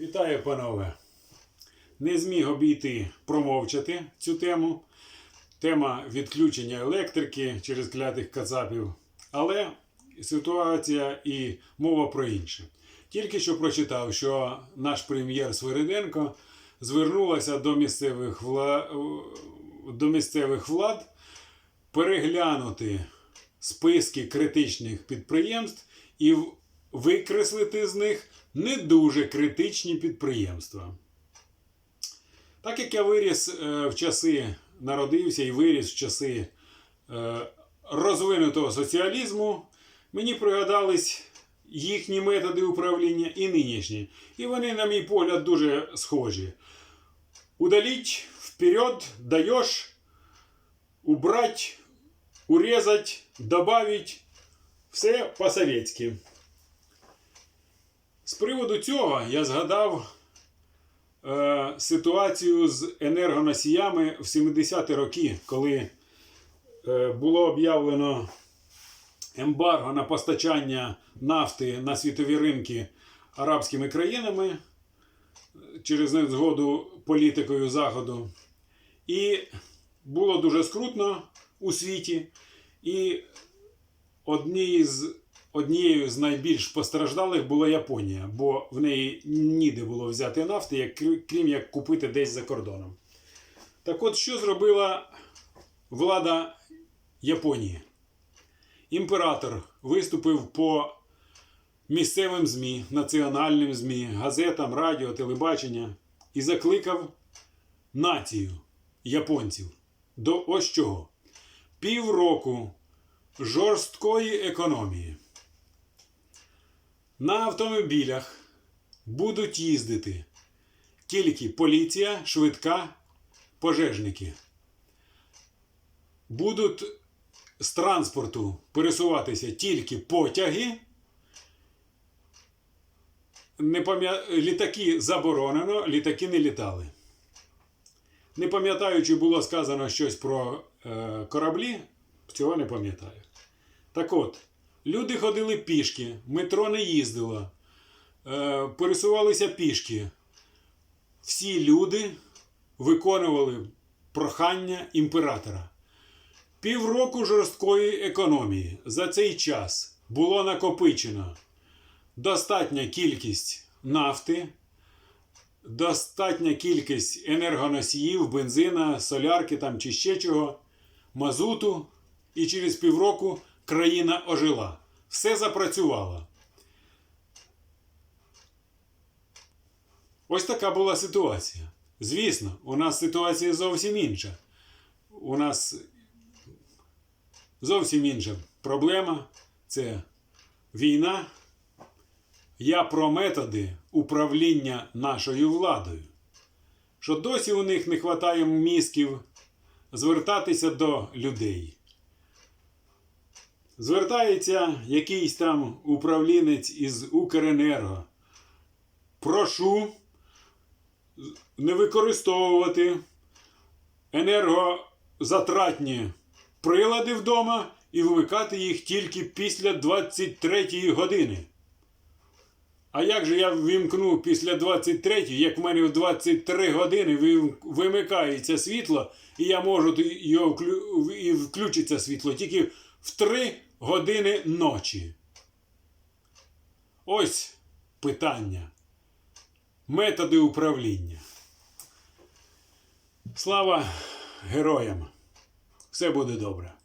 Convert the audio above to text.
Вітаю, панове! Не зміг обійти промовчати цю тему. Тема відключення електрики через клятих кацапів. Але ситуація і мова про інше. Тільки що прочитав, що наш прем'єр Свириденко звернулася до місцевих, вла... до місцевих влад переглянути списки критичних підприємств і викреслити з них не дуже критичні підприємства. Так як я виріс е, в часи, народився і виріс в часи е, розвинутого соціалізму, мені пригадались їхні методи управління і нинішні. І вони, на мій погляд, дуже схожі. Удалить, вперед, даешь, убрать, урезать, добавить. Все по-совєтськи. З приводу цього я згадав е, ситуацію з енергоносіями в 70-ті роки, коли е, було об'явлено ембарго на постачання нафти на світові ринки арабськими країнами е, через незгоду політикою Заходу. І було дуже скрутно у світі. І однією з, однією з найбільш постраждалих була Японія, бо в неї ніде було взяти нафти, як, крім як купити десь за кордоном. Так от, що зробила влада Японії? Імператор виступив по місцевим ЗМІ, національним ЗМІ, газетам, радіо, телебачення і закликав націю японців до ось чого. Півроку жорсткої економії. На автомобілях будуть їздити тільки поліція, швидка, пожежники. Будуть з транспорту пересуватися тільки потяги. Не. Літаки заборонено, літаки не літали. Не пам'ятаю, чи було сказано щось про е, кораблі, цього не пам'ятаю. Так от, люди ходили пішки, метро не їздило, е, пересувалися пішки. Всі люди виконували прохання імператора. Півроку жорсткої економії. За цей час було накопичено достатня кількість нафти, достатня кількість енергоносіїв, бензина, солярки там чи ще чого, мазуту, і через півроку країна ожила. Все запрацювало. Ось така була ситуація. Звісно, у нас ситуація зовсім інша. У нас зовсім інша проблема це війна. Я про методи управління нашою владою. Що досі у них не вистачає мізків звертатися до людей. Звертається якийсь там управлінець із Укренерго. Прошу не використовувати енергозатратні прилади вдома і вимикати їх тільки після 23 години. А як же я ввімкну після 23, як в мене в 23 години вимикається світло, і я можу його і включиться світло тільки в 3 години ночі. Ось питання. Методи управління. Слава героям! Все буде добре.